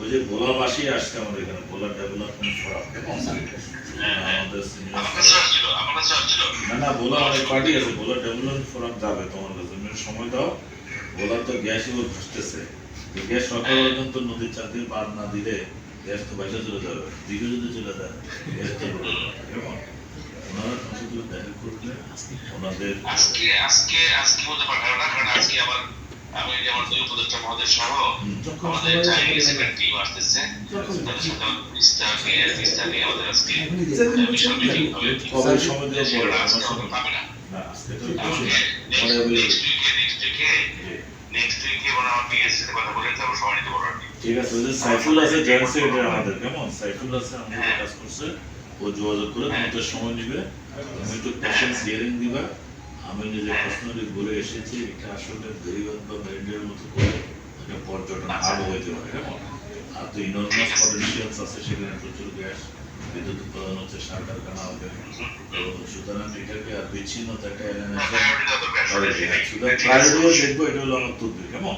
ওই যে গোলাবাসী আসছে আমাদের এখানে গোলা ডেভেলপমেন্ট ফোরাম না না বোলা অনেক পার্টি আছে বোলা ডেভেলপমেন্ট ফোরাম যাবে তোমার কাছে সময় দাও বোলা তো গ্যাস এবার এই গ্যাস সকাল পর্যন্ত নদীর চার দিয়ে বাদ না দিলে গ্যাস তো বাইরে চলে যাবে। দিকে যদি চলে যায় গ্যাস তো কেমন? ওনারা তোমার সাথে দেখা করলে ওনাদের আজকে আজকে আজকে বলতে পারব না কারণ আজকে আমার আমি যে আমার দুই উপদেষ্টা মহোদয় সহ আমাদের চাইনিজ একটা টিম আসতেছে। তাদের সাথে আমার নিয়ে তিস্তা নিয়ে আমাদের আজকে বিশাল মিটিং হবে সময় সেগুলো আজকে আমার পাবে না। না তো আমাকে পরে বলে। নেক্সট উইকে নেক্সট উইকে নেক্সট উইকে মানে আমার পিএস সাথে কথা বলে তারপর সময় নিতে পারব ঠিক আছে ওই যে সাইফুল আছে জয়েন্ট সেক্রেটারি আমাদের কেমন? সাইফুল আছে আমাদের কাজ করছে। ও যোগাযোগ করে তোমাদের সময় নিবে। তুমি একটু পেশেন্স হিয়ারিং দিবা। আমি নিজে পার্সোনালি ঘুরে এসেছি এটা আসলে বেরিবাদ বা মেরিডের মতো করে একটা পর্যটন আলো হইতে পারে আর তো ইনর্মাস পটেনশিয়ালস আছে সেখানে প্রচুর গ্যাস বিদ্যুৎ উৎপাদন হচ্ছে সার কারখানা হবে তো সুতরাং এটাকে আর বিচ্ছিন্নতা একটা না, এলিমেন্ট priority দেওয়া দরকার। সুতরাং ঠিক প্রায়োরিটিও দেখব এটা হলো আমার তদবির কেমন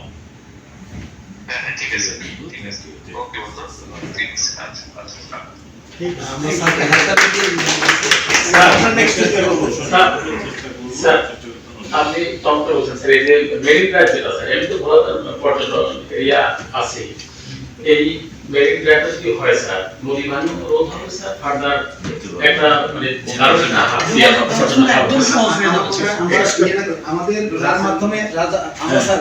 হ্যাঁ, হ্যাঁ, ঠিক আছে ঠিক আছে ওকে বন্ধু ঠিক আছে আচ্ছা আচ্ছা আমরা হালকা দিয়ে স্যার, এ স্যার, স্যার, আপনি তন্ত্র বলছেন স্যার এই যে মেরিন ড্রাইভ যেটা স্যার এমনি তো ভালো পর্যটন এরিয়া আছে। এই মেরিন ড্রাইভটা যদি হয় স্যার নদী ভাঙন রোধ হবে স্যার ফার্দার একটা মানে আমাদের রার মাধ্যমে আমরা হ্যাঁ, স্যার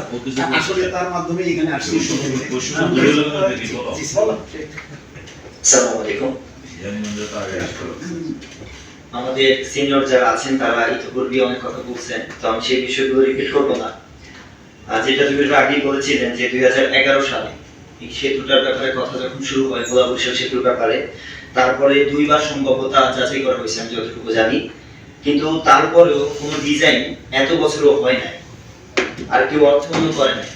আসলে তার মাধ্যমে এখানে আসছি। স্যার। আসসালামু আলাইকুম। আমাদের সিনিয়র যারা আছেন, তারা ইতিপূর্বে অনেক কথা বলছেন, তো আমি সেই বিষয়গুলো রিপিট করব না। যেটা তুমি আগেই বলেছিলেন যে দু হাজার এগারো সালে, এই সেতুটার ব্যাপারে কথা যখন শুরু হয় গোলা বরিশাল সেতুর ব্যাপারে, তারপরে দুইবার সম্ভবতা যাচাই করা হয়েছে, আমি যতটুকু জানি। কিন্তু তারপরেও কোনো ডিজাইন এত বছরও হয় নাই, আর কেউ অর্থবন্ধ করে নাই।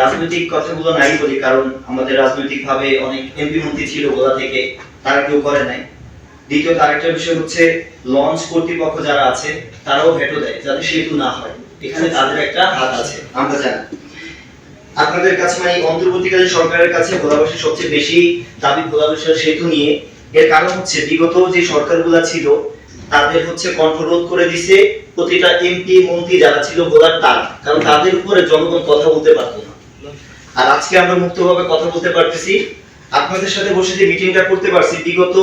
রাজনৈতিক কথাগুলো নাই বলি, কারণ আমাদের রাজনৈতিক ভাবে অনেক এমপি মন্ত্রী ছিল গোলা থেকে, তারা কেউ করে নাই। দ্বিতীয়ত আরেকটা বিষয় হচ্ছে লঞ্চ কর্তৃপক্ষ যারা আছে, তারাও ভেটো দেয় যাতে সেতু না হয়। এখানে তাদের একটা হাত আছে। আমরা জানি। আপনাদের কাছে মানে অন্তর্বর্তীকালীন সরকারের কাছে ভোলাবাসীর সবচেয়ে বেশি দাবি ভোলাবাসীর সেতু নিয়ে। এর কারণ হচ্ছে, বিগত যে সরকারগুলা ছিল, তাদের হচ্ছে কণ্ঠরোধ করে দিছে প্রতিটা এমপি মন্ত্রী যারা ছিল ভোলার তারা। কারণ তাদের উপরে জনগণ কথা বলতে পারতো না। আর আজকে আমরা মুক্তভাবে কথা বলতে পারতেছি আপনাদের সাথে বসে যে মিটিংটা করতে পারছি, বিগত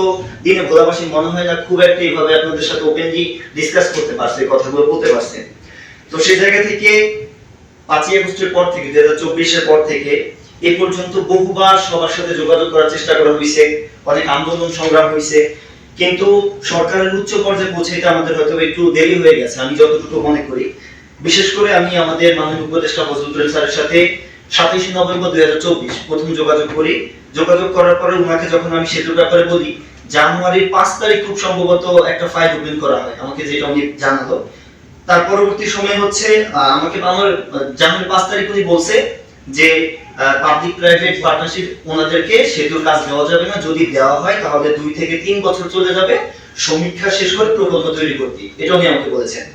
দিনে ভোলাবাসী মনে হয় না খুব একটা এইভাবে আপনাদের সাথে ওপেনলি ডিসকাস করতে পারছে, কথাগুলো বলতে পারছে। তো সেই জায়গা থেকে পাঁচই আগস্টের পর থেকে, দুই হাজার চব্বিশের পর থেকে এ পর্যন্ত বহুবার সবার সাথে যোগাযোগ করার চেষ্টা করা হয়েছে অনেক আন্দোলন সংগ্রাম হয়েছে কিন্তু সরকারের উচ্চ পর্যায়ে পৌঁছাইতে আমাদের হয়তো একটু দেরি হয়ে গেছে, আমি যতটুকু মনে করি। বিশেষ করে আমি আমাদের মাননীয় উপদেষ্টা ফজলুদ্দিন স্যারের সাথে সাতাইশে নভেম্বর দুই হাজার চব্বিশ প্রথম যোগাযোগ করি। যোগাযোগ করার পরে উনাকে যখন আমি সেতুর ব্যাপারে বলি, জানুয়ারির পাঁচ তারিখ খুব সম্ভবত একটা ফাইল ওপেন করা হয়, আমাকে যেটা উনি জানালো। তার পরবর্তী সময় হচ্ছে আমাকে আমার জানুয়ারি পাঁচ তারিখ উনি বলছে যে পাবলিক প্রাইভেট পার্টনারশিপ ওনাদেরকে সেতুর কাজ দেওয়া যাবে না, যদি দেওয়া হয় তাহলে দুই থেকে তিন বছর চলে যাবে, সমীক্ষা শেষ করে প্রকল্প তৈরি করতে। এটা উনি আমাকে বলেছেন।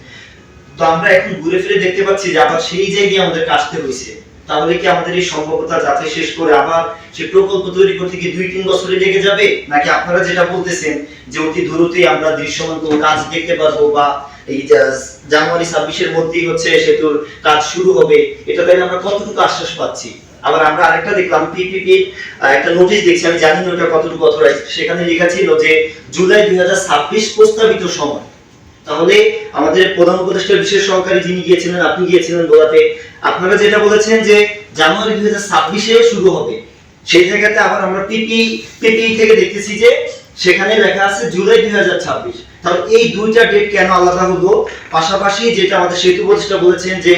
তো আমরা এখন ঘুরে ফিরে দেখতে পাচ্ছি যে আবার সেই জায়গায় আমাদের আসতে হয়েছে। তাহলে কি আমাদের এই সম্ভাব্যতা যাচাই শেষ করে আবার সে প্রকল্প তৈরি করতে কি দুই তিন বছরে লেগে যাবে? নাকি আপনারা যেটা বলতেছেন যে অতি দ্রুতই আমরা দৃশ্যমান কোনো কাজ দেখতে পারব বা এই জানুয়ারি ছাব্বিশের মধ্যেই হচ্ছে সেতুর কাজ শুরু হবে, এটা তাই আমরা কতটুকু আশ্বাস পাচ্ছি? আবার আমরা আরেকটা দেখলাম পিপিপি একটা নোটিশ দেখছি, আমি জানি না ওটা কতটুকু অথরাইজ সেখানে লেখা ছিল যে জুলাই দুই হাজার ছাব্বিশ প্রস্তাবিত সময়। তাহলে আমাদের প্রধান উপদেষ্টা বিশেষ সহকারী যিনি গিয়েছিলেন, আপনি গিয়েছিলেন গোলাতে আপনারা যেটা বলেছেন যে জানুয়ারি দুই হাজার ছাব্বিশে শুরু হবে। সেই জায়গাতে আবার আমরা পিপি পিপি থেকে দেখতেছি যে সেখানে লেখা আছে জুলাই দুই হাজার ছাব্বিশ। তাহলে এই দুইটা ডেট কেন আলাদা হলো? পাশাপাশি যেটা আমাদের সেতু উপদেষ্টা বলেছেন যে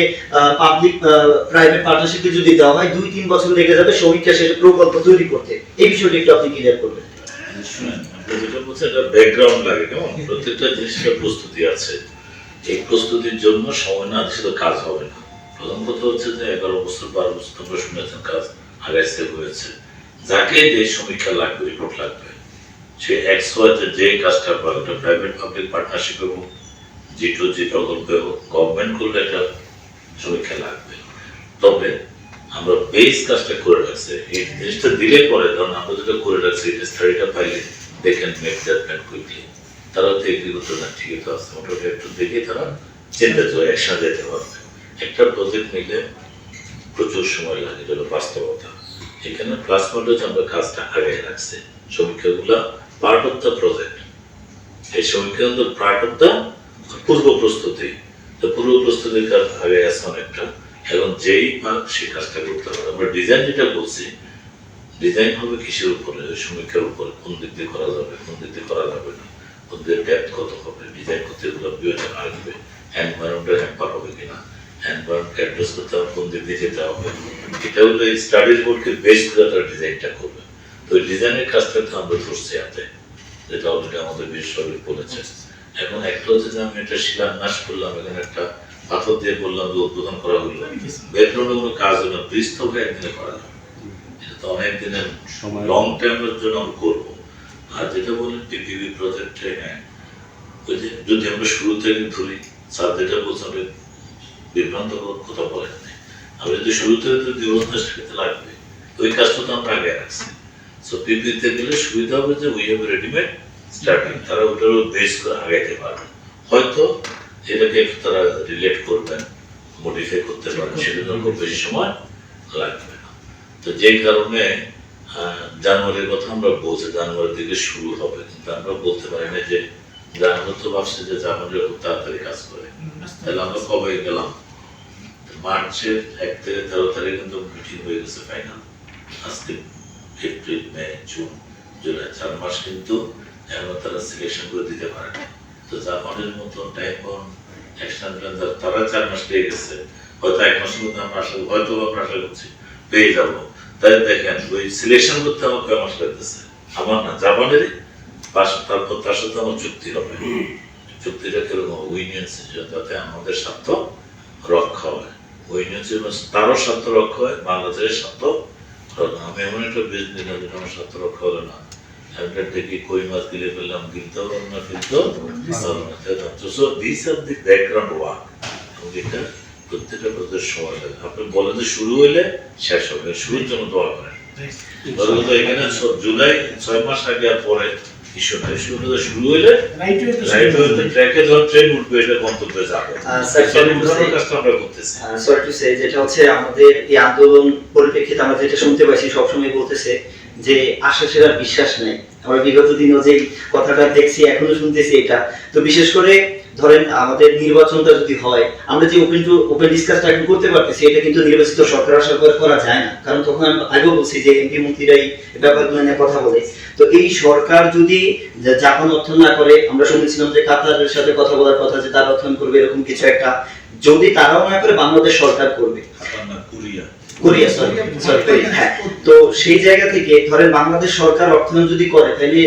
পাবলিক প্রাইভেট পার্টনারশিপে যদি দেওয়া হয়, দুই তিন বছর লেগে যাবে সমীক্ষা শেষে প্রকল্প তৈরি করতে। এই বিষয়টি একটু আপনি ক্লিয়ার করবেন। শুনেন আমরা যেটা বলছি এটা ব্যাকগ্রাউন্ড লাগে, কেমন? প্রত্যেকটা জিনিসের প্রস্তুতি আছে। এই প্রস্তুতির জন্য সময় না দিলে কাজ হবে না। প্রথম কথা হচ্ছে যে এগারো বছর, বারো বছর তোমরা শুনেছেন কাজ আগাইতে হয়েছে। যাকে যে সমীক্ষা লাগবে রিপোর্ট লাগবে, সে এক্স ওয়াইতে যে কাজটা একটা প্রাইভেট পাবলিক পার্টনারশিপে হোক জি টু জি প্রকল্পে হোক গভর্নমেন্ট করলে একটা সমীক্ষা লাগবে। তবে আমরা বেস কাজটা করে রাখছি। এই জিনিসটা দিলে পরে, ধরুন আমরা যেটা করে রাখছি, এই স্টাডিটা পাইলে they can make judgement quickly তো এগ্রি করতে না একটু দেখে তারা চিন্তা করে যেতে পারবে। একটা প্রজেক্ট নিলে প্রচুর সময় লাগে বাস্তবতা। এখানে হচ্ছে আমরা কাজটা আগে রাখছি। সমীক্ষাগুলো পার্ট অফ দ্য প্রজেক্ট এই সমীক্ষা কিন্তু পার্ট অফ দ্য পূর্ব প্রস্তুতি। তো পূর্ব প্রস্তুতির কাজ আগে আছে অনেকটা। এবং যেই পাক সে কাজটা করতে হবে। আমরা ডিজাইন যেটা বলছি ডিজাইন হবে কিসের উপরে? সমীক্ষার উপরে কোন দিক দিয়ে করা যাবে কোন দিক দিয়ে করা যাবে না। কোন দিকে ডেপথ কত হবে? ডিজাইন করতে এগুলো বিবেচনা আসবে এনভায়রনমেন্টের হ্যাম্পার হবে কিনা? এনভায়রনমেন্টকে অ্যাড্রেস করতে হবে কোন দিক দিয়ে যেতে হবে? এটা হলো এই স্টাডিজ বোর্ডকে বেস করে তারা ডিজাইনটা করবে। তো ডিজাইনের কাজটা তো আমরা ধরছি হাতে। যেটা অলরেডি আমাদের বিশ্ববিদ্যালয় বলেছে। এখন একটা হচ্ছে যে আমি একটা শিলান্যাস করলাম এখানে একটা পাথর দিয়ে বললাম যে উদ্বোধন করা হলো। ব্যাকগ্রাউন্ডে কোনো কাজ হলো না ব্রিজ তো একদিনে করা যাবে। অনেক দিনের সময়। লং টাইমের জন্য আমরা করব। আর যেটা বলেন পিপিবি প্রজেক্টে হ্যাঁ ওই যে যদি আমরা শুরু থেকে ধরি স্যার যেটা বলছেন বিভ্রান্ত কথা বলেন নাই। আমরা যদি শুরু থেকে যদি অভ্যাস খেতে লাগবে ওই কাজটা তো আমরা আগে রাখছি। সো পিপিতে গেলে সুবিধা হবে যে উই হ্যাভ রেডিমেড স্টার্টিং তারা ওটার বেস করে আগাইতে পারবে। হয়তো এটাকে একটু তারা রিলেট করবেন মডিফাই করতে পারেন সেটা খুব বেশি সময় লাগবে। তো যেই কারণে জানুয়ারির কথা আমরা বলছি জানুয়ারির দিকে শুরু হবে কিন্তু আমরা বলতে পারি না যে জানুয়ারি তো ভাবছি যে জানুয়ারি খুব তাড়াতাড়ি কাজ করে। তাহলে আমরা কবে গেলাম? মার্চের এক থেকে তেরো তারিখ কিন্তু মিটিং হয়ে গেছে ফাইনাল আজকে এপ্রিল মে জুন জুলাই চার মাস কিন্তু এখনও তারা সিলেকশন করে দিতে পারে না তো জাপানের মতো টাইম বন অ্যাকশন তারা চার মাস পেয়ে গেছে। হয়তো এক মাসের মধ্যে আমরা আশা হয়তো আমরা আশা করছি পেয়ে যাব। তাই দেখেন, ওই সিলেকশন করতে আমার কয় লাগতেছে আমার না, জাপানেরই পাশ তারপর তার সাথে আমার চুক্তি হবে। চুক্তিটা কীরকম উইনিয়ন যাতে আমাদের স্বার্থ রক্ষা হয়। উইনিয়ন তারও স্বার্থ রক্ষা হয়, বাংলাদেশের স্বার্থ আমি এমন একটা বিজনেস নিলাম যেটা আমার স্বার্থ রক্ষা হলো না। একটা কই মাছ গিলে ফেললাম গিলতে হবে না ফেলতে হবে না। তাই না? তো so this are the background work যেটা প্রত্যেকটা প্রত্যেক সময় লাগে আপনি বলেন যে শুরু হইলে শেষ হবে শুরুর জন্য দোয়া করেন। ধরো তো এখানে জুলাই ছয় মাস আগে আর পরে ইস্যু নাই। শুরু শুরু হইলে রাইট হইতে ট্র্যাকে ধর ট্রেন উঠবে এটা গন্তব্যে যাবে। আহ, স্যার, সব যেটা ধরনের বলছে- কাজটা আমরা করতেছি। সরি টু সে যেটা হচ্ছে আমাদের এই আন্দোলন পরিপ্রেক্ষিতে আমরা যেটা শুনতে পাইছি সবসময় বলতেছে যে আশ্বাসের আর বিশ্বাস নেই। আমরা বিগত দিনও যে কথাটা দেখছি এখনও শুনতেছি এটা। তো বিশেষ করে ধরেন আমাদের নির্বাচনটা যদি হয় আমরা যে ওপেন টু ওপেন ডিসকাসটা এখন করতে পারতেছি এটা কিন্তু নির্বাচিত সরকার আসার পর করা যায় না। কারণ তখন আমি আগেও বলছি যে এমপি মন্ত্রীরাই ব্যাপারগুলো নিয়ে কথা বলে। তো এই সরকার যদি জাপান অর্থন না করে আমরা শুনেছিলাম যে কাতারের সাথে কথা বলার কথা যে তারা অর্থন করবে এরকম কিছু একটা। যদি তারাও না করে বাংলাদেশ সরকার করবে। কোরিয়া। সরি সরি হ্যাঁ। তো সেই জায়গা থেকে ধরেন বাংলাদেশ সরকার অর্থায়ন যদি করে তাহলে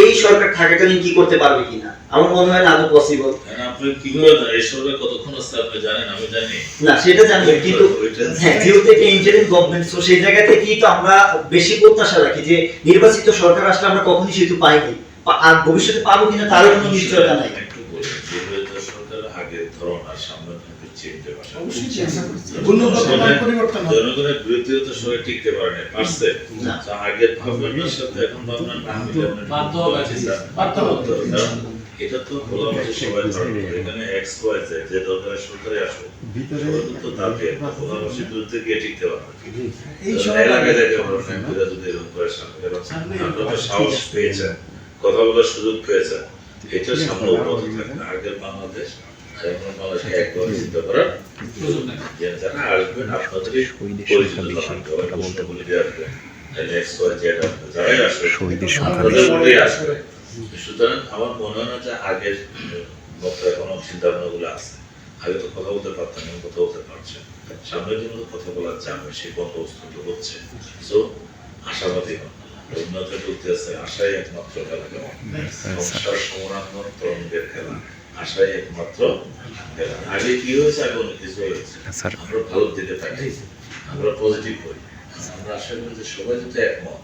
এই সরকার থাকাকালীন কি করতে পারবে কিনা? আমার মনে হয় না আদৌ পসিবল আপনি কি করে জানেন কতক্ষণ আছে আপনি জানেন আমি জানি। না সেটা জানি কিন্তু হ্যাঁ যেহেতু এটা ইন্টারিম গভর্নমেন্ট তো সেই জায়গা থেকেই তো আমরা বেশি প্রত্যাশা রাখি যে নির্বাচিত সরকার আসলে আমরা কখনই সেতু পাইনি। আর ভবিষ্যতে পাবো কিনা তারও কোনো নিশ্চয়তা নাই। জনগণের বিরুদ্ধে তো সবাই টিকতে পারে না। পারছে আগের ভাবনার সাথে এখন ভাবনা না এটা তো বলা হচ্ছে সবাই ধরো এখানে এক্স ওয়াই জেড যে দরকার সরকারে আসো সবাই তো তাকে প্রধানমন্ত্রীর বিরুদ্ধে গিয়ে টিকতে পারবে এই তো এলাকায় যেতে পারো না এমপিরা যদি এরকম করে সামনে আপনারা সাহস পেয়েছেন কথা বলার সুযোগ পেয়েছেন। এটা সামনে উন্নত থাকে আগের বাংলাদেশ এখন বাংলাদেশকে একবার চিন্তা করার যে যারা আসবেন আপনাদেরই পরিচিত থাকতে হবে প্রশ্নগুলি আসবে নেক্সট ওয়াই জেড আসবে যারাই আসবে মধ্যেই আসবে। সুতরাং আমার মনে হয় না যে আগের মতো এখনও চিন্তা ভাবনাগুলো আছে। আগে তো কথা বলতে পারতাম এখন কথা বলতে পারছে সামনের জন্য তো কথা বলার চাপে সেই বন্দোবস্তগুলো হচ্ছে। সো আশাবাদী হন উন্নতি ঢুকতে আছে আশাই একমাত্র খেলা। কেমন সংসার সমানান্তর তরুণদের খেলা। আশাই একমাত্র খেলা। আগে কি হয়েছে আগে অনেক কিছু হয়েছে। আমরা ভালোর দিকে থাকি আমরা পজিটিভ হই। আমরা আশা করি যে সবাই যদি একমত।